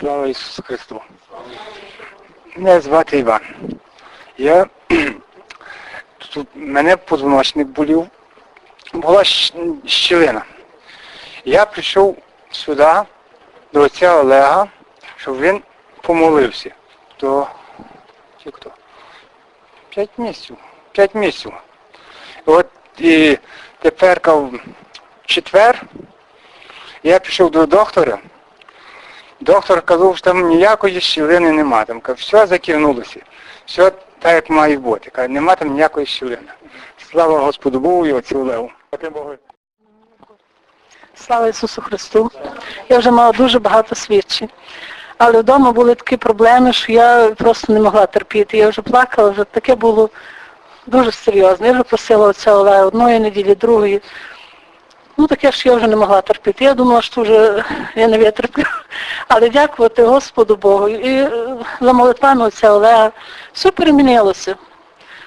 Слава Ісусу Христу. Мене звати Іван. Я тут мене позвоночник болів, була щілина. Я прийшов сюди до отця Олега, щоб він помолився. То хто? П'ять місяців. П'ять місяців. От і тепер в четвер я пішов до доктора. Доктор казав, що там ніякої щілини нема. Там каже, все закинулося. Все так, як має бути. Каже, нема там ніякої щілини. Слава Господу Богу і Отцю Олегу. Слава Ісусу Христу. Я вже мала дуже багато свідчень. Але вдома були такі проблеми, що я просто не могла терпіти. Я вже плакала, вже таке було дуже серйозно. Я вже просила отця Олега одної неділі, другої. Ну таке що я вже не могла терпіти. Я думала, що вже я не витерплю. Але дякувати Господу Богу. І е, за молитвами отця Олега все перемінилося.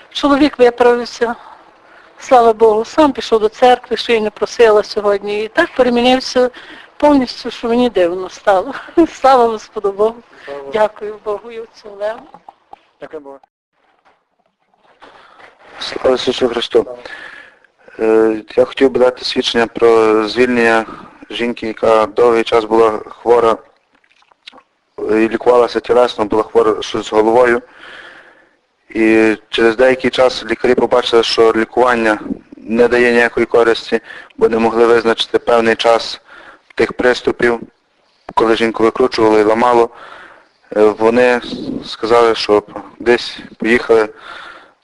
Чоловік виправився, слава Богу, сам пішов до церкви, що я не просила сьогодні. І так перемінився повністю, що мені дивно стало. Слава Господу Богу. Дякую Богу і отцю Олегу. Дякую Богу. Слава Ісусу Христу. Е, Я хотів би дати свідчення про звільнення жінки, яка довгий час була хвора е, і лікувалася тілесно, була хвора щось з головою. І через деякий час лікарі побачили, що лікування не дає ніякої користі, бо не могли визначити певний час тих приступів, коли жінку викручували і ламало. Е, Вони сказали, що десь поїхали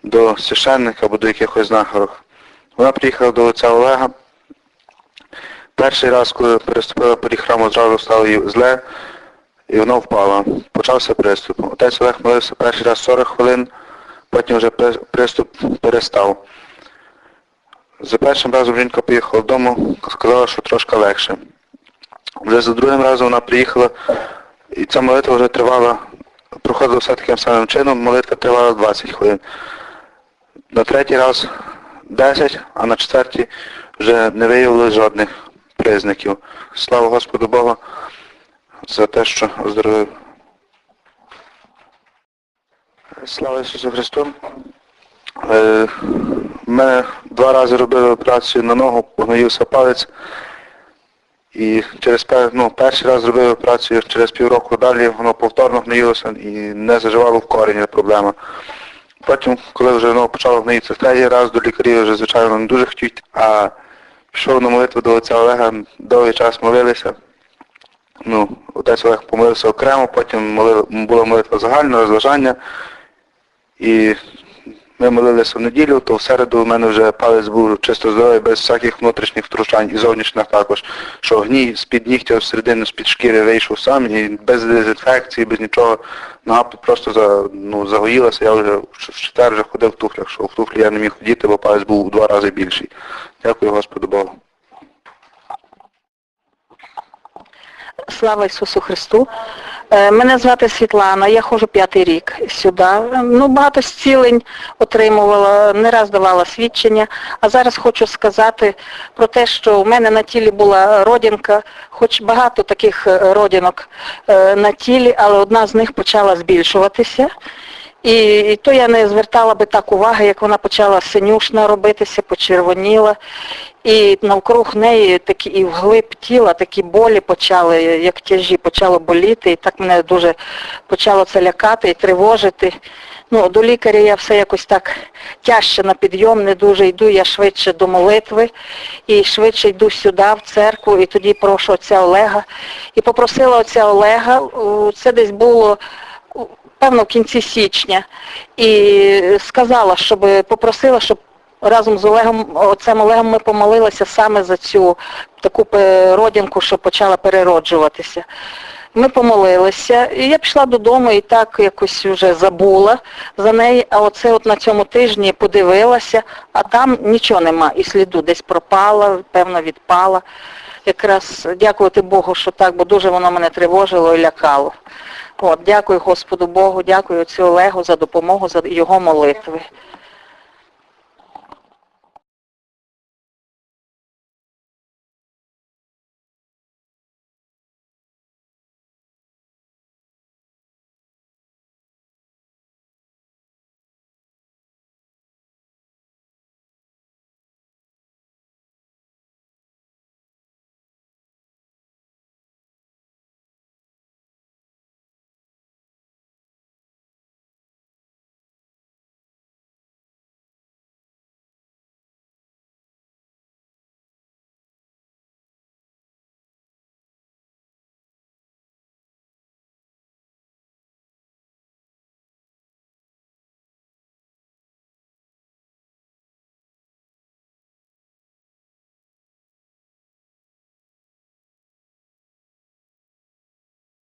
до священника або до якихось знахарок. Вона приїхала до отця Олега. Перший раз, коли переступила поріг храму, зразу стало їй зле, і вона впала. Почався приступ. Отець Олег молився перший раз 40 хвилин, потім вже приступ перестав. За першим разом жінка поїхала додому, сказала, що трошки легше. Вже за другим разом вона приїхала, і ця молитва вже тривала, проходила все таким самим чином, молитва тривала 20 хвилин. На третій раз 10, а на четвертій вже не виявили жодних признаків. Слава Господу Богу за те, що оздоровив. Слава Ісусу Христу. Е, Ми два рази робили операцію на ногу, погноївся палець. І через ну, перший раз зробили операцію, через півроку далі воно повторно гноїлося і не заживало в корені проблема. Потім, коли вже ну, почало гноїтися третій раз, до лікарів вже, звичайно, не дуже хотіть, а пішов на молитву до отця Олега, довгий час молилися. Ну, отець Олег помилився окремо, потім молив, була молитва загальна, розважання. І ми молилися в неділю, то в середу в мене вже палець був чисто здоровий, без всяких внутрішніх втручань і зовнішніх також. Що гній з-під нігтя всередину, з-під шкіри вийшов сам і без дезінфекції, без нічого. Нога просто за, ну, загоїлася, я вже в четвер вже ходив в туфлях, що в туфлі я не міг ходити, бо палець був у два рази більший. Дякую Господу Богу. Слава Ісусу Христу. Е, Мене звати Світлана, я ходжу п'ятий рік сюди. Ну, багато зцілень отримувала, не раз давала свідчення. А зараз хочу сказати про те, що у мене на тілі була родинка, хоч багато таких е, родинок е, на тілі, але одна з них почала збільшуватися. І, то я не звертала би так уваги, як вона почала синюшна робитися, почервоніла. І навкруг неї такі і вглиб тіла такі болі почали, як тяжі, почало боліти, і так мене дуже почало це лякати і тривожити. Ну, до лікаря я все якось так тяжче на підйом, не дуже йду, я швидше до молитви і швидше йду сюди, в церкву, і тоді прошу отця Олега. І попросила отця Олега, це десь було у, певно в кінці січня, і сказала, щоб попросила, щоб разом з Олегом, отцем Олегом ми помолилися саме за цю таку родинку, що почала перероджуватися. Ми помолилися, і я пішла додому і так якось вже забула за неї, а оце от на цьому тижні подивилася, а там нічого нема, і сліду десь пропала, певно відпала. Якраз дякувати Богу, що так, бо дуже воно мене тривожило і лякало. От, дякую Господу Богу, дякую цю Олегу за допомогу, за його молитви.